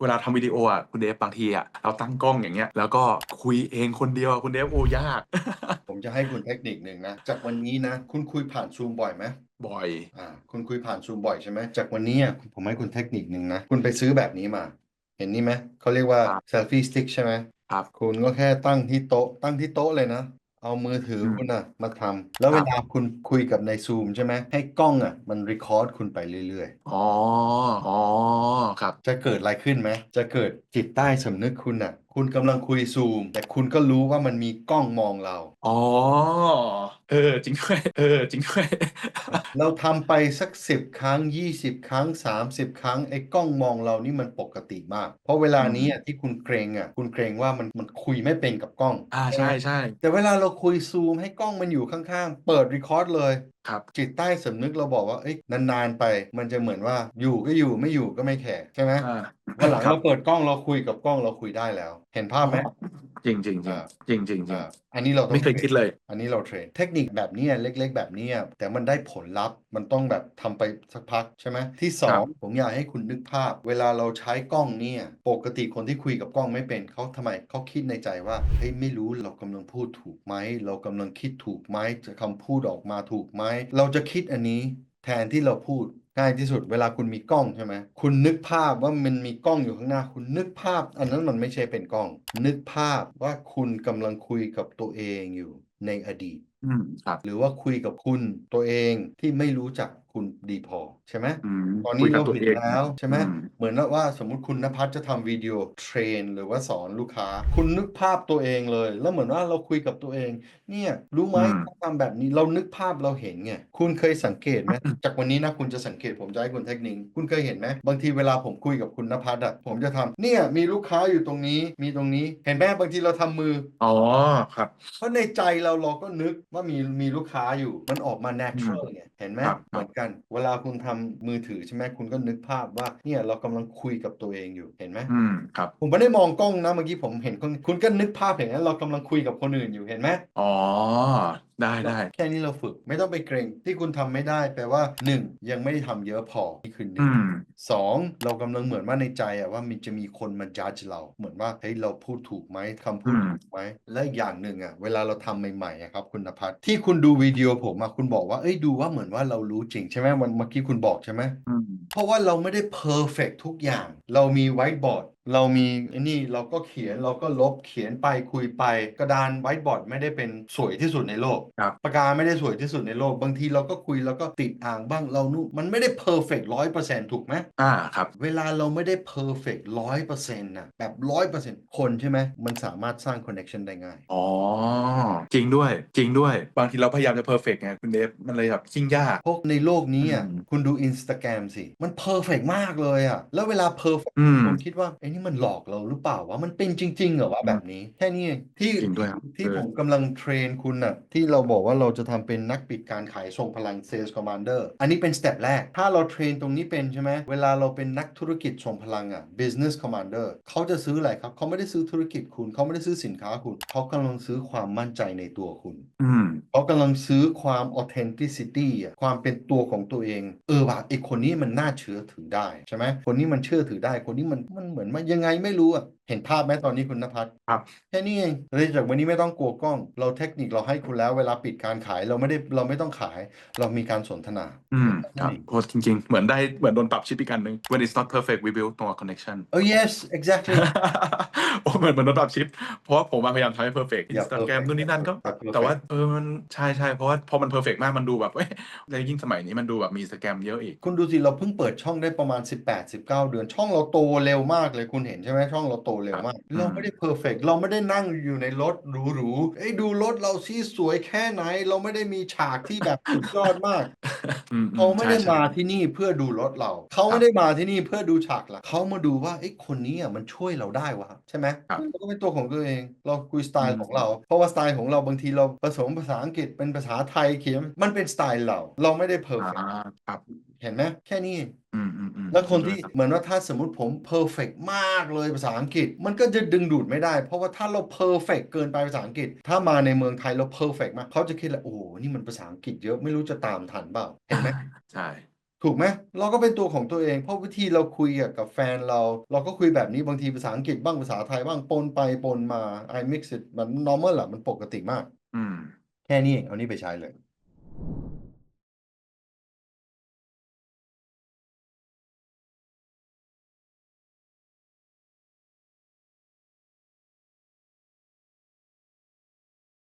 เวลาทำวิดีโออะคุณเดฟบางทีอะเราตั้งกล้องอย่างเงี้ยแล้วก็คุยเองคนเดียวอะคุณเดฟโอ้ยาก ผมจะให้คุณเทคนิคหนึ่งนะ จากวันนี้นะ คุณคุยผ่านซูมบ่อยไหมบ่อยอ่าคุณคุยผ่านซูมบ่อยใช่ไหมจากวันนี้อะผมให้คุณเทคนิคหนึ่งนะ คุณไปซื้อแบบนี้มา เห็นนี่ไหมเขาเรียกว่าครับเซลฟี่สติ๊กใช่ไหมครับคุณก็แค่ตั้งที่โต๊ะตั้งที่โต๊ะเลยนะ เอามือถืออมคุณอะมาทำ แล้วคเวรับ ลาคุณคุยกับในซูมใช่ไหม ให้กล้องอะมันรีคอร์ดคุณไปเรื่อยอ๋อ อ๋อ ครับๆจะเกิดอะไรขึ้นไหม จะเกิดจิตใต้สำนึกคุณอะคุณกำลังคุยซูม แต่คุณก็รู้ว่ามันมีกล้องมองเรา อ๋อ เออ จริงด้วย เออ จริงด้วย เราทำไปสักสิบครั้งยี่สิบครั้งสามสิบครั้งไอ้กล้องมองเรานี่มันปกติมาก เพราะเวลาอืมนี้อะที่คุณเกรงอะคุณเกรงว่ามันมันคุยไม่เป็นกับกล้อง อ่าใช่ไหมใช่ใช่แต่เวลาเราคุยซูมให้กล้องมันอยู่ข้างๆ เปิดรีคอร์ดเลยครับจิตใต้สำนึกเราบอกว่าเอ้ยนานๆไป มันจะเหมือนว่าอยู่ก็อยู่ไม่อยู่ก็ไม่แคร์ใช่ไหมอ่าวันหลังครับเราเปิดกล้องเราคุยกับกล้องเราคุยได้แล้ว เห็นภาพไหม จริงจริงจริงอ่าจริงจริงจริงอ่าอันนี้เราต้องไม่เคยทรนคิดเลย อันนี้เราเทรน เทคนิคแบบเนี้ยเล็ก ๆ แบบเนี้ยแต่มันได้ผลลัพธ์มันต้องแบบทำไปสักพักใช่ไหมที่สอครังบผมอยากให้คุณนึกภาพ เวลาเราใช้กล้องเนี่ยปกติคนที่คุยกับกล้องไม่เป็นเขาทำไมเขาคิดในใจว่าเฮ้ยไม่รู้เรากำลังพูดถูกไหมเรากำลังคิดถูกไหมจะคำพูดออกมาถูกไหมเราจะคิดอันนี้แทนที่เราพูด ง่ายที่สุดเวลาคุณมีกล้องใช่ไหมคุณนึกภาพว่ามันมีกล้องอยู่ข้างหน้า คุณนึกภาพ อันนั้นมันไม่ใช่เป็นกล้อง นึกภาพว่าคุณกำลังคุยกับตัวเองอยู่ในอดีต อืมครับ หรือว่าคุยกับคุณตัวเองที่ไม่รู้จักคุณดีพอใช่ไหมอืมตอนคุนี้ยกับเราตัวเห็นเองแล้วใช่ไหมอืมเหมือนว่าสมมุติคุณนภัสจะทำวิดีโอเทรน หรือว่าสอนลูกค้า คุณนึกภาพตัวเองเลย แล้วเหมือนว่าเราคุยกับตัวเอง เนี่ยรู้ไหมอืมถ้าทำแบบนี้เรานึกภาพเราเห็นไงคุณเคยสังเกตไหมจากวันนี้นะคุณจะสังเกตผมจะให้คุณเทคนิคคุณเคยเห็นไหมบางทีเวลาผมคุยกับคุณนภัสอะผมจะทำเนี่ยมีลูกค้าอยู่ตรงนี้มีตรงนี้เห็นไหมบางทีเราทำมืออ๋อครับเพราะในใจเราเราก็นึกว่ามีมีลูกค้าอยู่มันออกมา natural ไงเห็นไหมครับเหมือนกัน เวลาคุณทำมือถือใช่ไหมคุณก็นึกภาพว่าเนี่ยเรากำลังคุยกับตัวเองอยู่เห็นไหมอืมครับผมไม่ได้มองกล้องนะเมื่อกี้ผมเห็นคนคุณก็นึกภาพอย่างนั้นเรากำลังคุยกับคนอื่นอยู่เห็นไหมอ๋อได้ได้แค่นี้เราฝึกไม่ต้องไปเกรงที่คุณทำไม่ได้แปลว่าหนึ่งยังไม่ได้ทำเยอะพอนี่คือหนึ่อืงมสองเรากำลังเหมือนว่าในใจอะว่ามันจะมีคนมา judge เราเหมือนว่าเฮ้ยเราพูดถูกไหมคำพูดอืมถูกไหมและอีกอย่างหนึ่งอะเวลาเราทำใหม่ๆอะครับคุณนภัสที่คุณดูวิดีโอผมอะคุณบอกว่าเอ้ยดูว่าเหมือนว่าเรารู้จริงใช่ไหมวันเมื่อกี้คุณบอกใช่ไหมอืมเพราะว่าเราไม่ได้ perfect ทุกอย่าง เรามีไวท์บอร์ดเรามีไอ้นี่เราก็เขียนเราก็ลบเขียนไปคุยไป กระดานไวท์บอร์ดไม่ได้เป็นสวยที่สุดในโลกครับปากกาไม่ได้สวยที่สุดในโลก บางทีเราก็คุยแล้วก็ติดอ่างบ้างเรานู่นมันไม่ได้ perfect ร้อยเปอร์เซ็นต์ถูกไหมอ่าครับ เวลาเราไม่ได้ perfect ร้อยเปอร์เซ็นต์นะแบบร้อยเปอร์เซ็นต์คนใช่ไหมมันสามารถสร้าง connection ได้ง่ายอ๋อจริงด้วยจริงด้วย บางทีเราพยายามจะเพอร์เฟกไงคุณเดฟมันเลยแบบยิ่งยากพวกในโลกนี้อะอืมคุณดู Instagram สิมันเพอร์เฟกมากเลยอะแล้วเวลาเพอร์เฟกอืมผมคิดว่าไอ้นี่มันหลอกเราหรือเปล่าวะมันเป็นจริง ๆ เหรอวะแบบนี้ แค่นี้เองที่จริงด้วยครับที่เออผมกำลังเทรนคุณน่ะที่เราบอกว่าเราจะทำเป็นนักปิดการขายทรงพลัง Sales Commander อันนี้เป็นสเต็ปแรก ถ้าเราเทรนตรงนี้เป็นใช่ไหมเวลาเราเป็นนักธุรกิจทรงพลังอะ Business Commander เขาจะซื้ออะไรครับเขาไม่ได้ซื้อธุรกิจคุณเขาไม่ได้ซื้อสินค้าคุณเขากำลังซื้อความมั่นใจในตัวคุณอืมเขากำลังซื้อความ authenticity อะความเป็นตัวของตัวเอง เออว่ะไอคนนี้มันน่าเชื่อถือได้ใช่ไหมคนนี้มันเชื่อถือได้คนนี้มันมันเหมือนมันยังไงไม่รู้อะ เห็นภาพไหมตอนนี้คุณนภัสครับแค่นี้เองเลยจากวันนี้ไม่ต้องกลัวกล้อง เราเทคนิคเราให้คุณแล้วเวลาปิดการขายเราไม่ได้เราไม่ต้องขาย เรามีการสนทนา อืมครับโอ้จริง ๆ เหมือนได้เหมือนโดนปรับชิปอีกอันหนึ่ง when it's not perfect we build more connection oh yes exactly โอ้เหมือนเหมือนโดนปรับชิปเพราะว่าผมอะพยายามทำให้ perfect อย่า Instagram perfect นู่นนี่นั่นก็อย่า perfect แต่ว่าเออมันใช่ใช่เพราะว่าพอมัน perfect มากมันดูแบบเอ้ยแล้วยิ่งสมัยนี้มันดูแบบมีสแกมเยอะอีก คุณดูสิเราเพิ่งเปิดช่องได้ประมาณ 18-19 เดือน ช่องเราโตเร็วมากเลยคุณเห็นใช่ไหมช่องเราโตเร็วมากครับเราไม่ได้เพอร์เฟกเราไม่ได้นั่งอยู่ในรถหรูๆเอ้ยดูรถเราสิสวยแค่ไหน เราไม่ได้มีฉากที่แบบสุดยอดมากอืมเขาไม่ได้ใช่ใช่มาที่นี่เพื่อดูรถเรา เขาไม่ได้มาที่นี่เพื่อดูฉากหลักเขามาดูว่าไอ้ยคนนี้อะมันช่วยเราได้วะใช่ไหมครับเราก็เป็นตัวของตัวเอง เราคุยสไตอืล์มของเรา เพราะว่าสไตล์ของเราบางทีเราผสมภาษาอังกฤษเป็นภาษาไทยเขียนมันเป็นสไตล์เรา เราไม่ได้เพอร์เฟกอ่าครับเห็นไหมแค่นี้เองอืมอืมอืมแล้วคนที่จริงด้วยรับเหมือนว่าถ้าสมมติผมเพอร์เฟกมากเลยภาษาอังกฤษ มันก็จะดึงดูดไม่ได้ เพราะว่าถ้าเราเพอร์เฟกเกินไปภาษาอังกฤษ ถ้ามาในเมืองไทยเราเพอร์เฟกมากเขาจะคิดแหละโอ้โหนี่มันภาษาอังกฤษเยอะไม่รู้จะตามทันเปล่าเห็นไหมใช่ถูกไหมเราก็เป็นตัวของตัวเองเพราะวิธีเราคุยกับแฟนเรา เราก็คุยแบบนี้บางทีภาษาอังกฤษบ้างภาษาไทยบ้างปนไปปนมา I mix it มัน normal แหละมันปกติมาก อืมแค่นี้เองเอานี่ไปใช้เลย